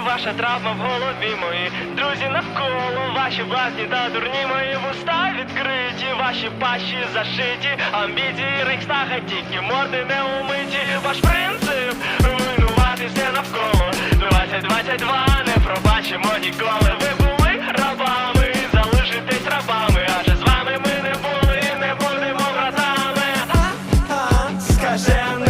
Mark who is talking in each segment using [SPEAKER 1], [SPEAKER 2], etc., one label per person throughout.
[SPEAKER 1] ваша травма в голові мої друзі навколо ваші власні та дурні мої вуста відкриті, ваші пащі зашиті, амбіції рейхстага тільки морди не умиті. Ваш принцип руйнувати все навколо. 2022 не пробачимо ніколи. Ви були рабами, залишитесь рабами. Адже з вами ми не були, не будемо братами.
[SPEAKER 2] А, а, скажемо.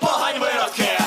[SPEAKER 2] погань виродки.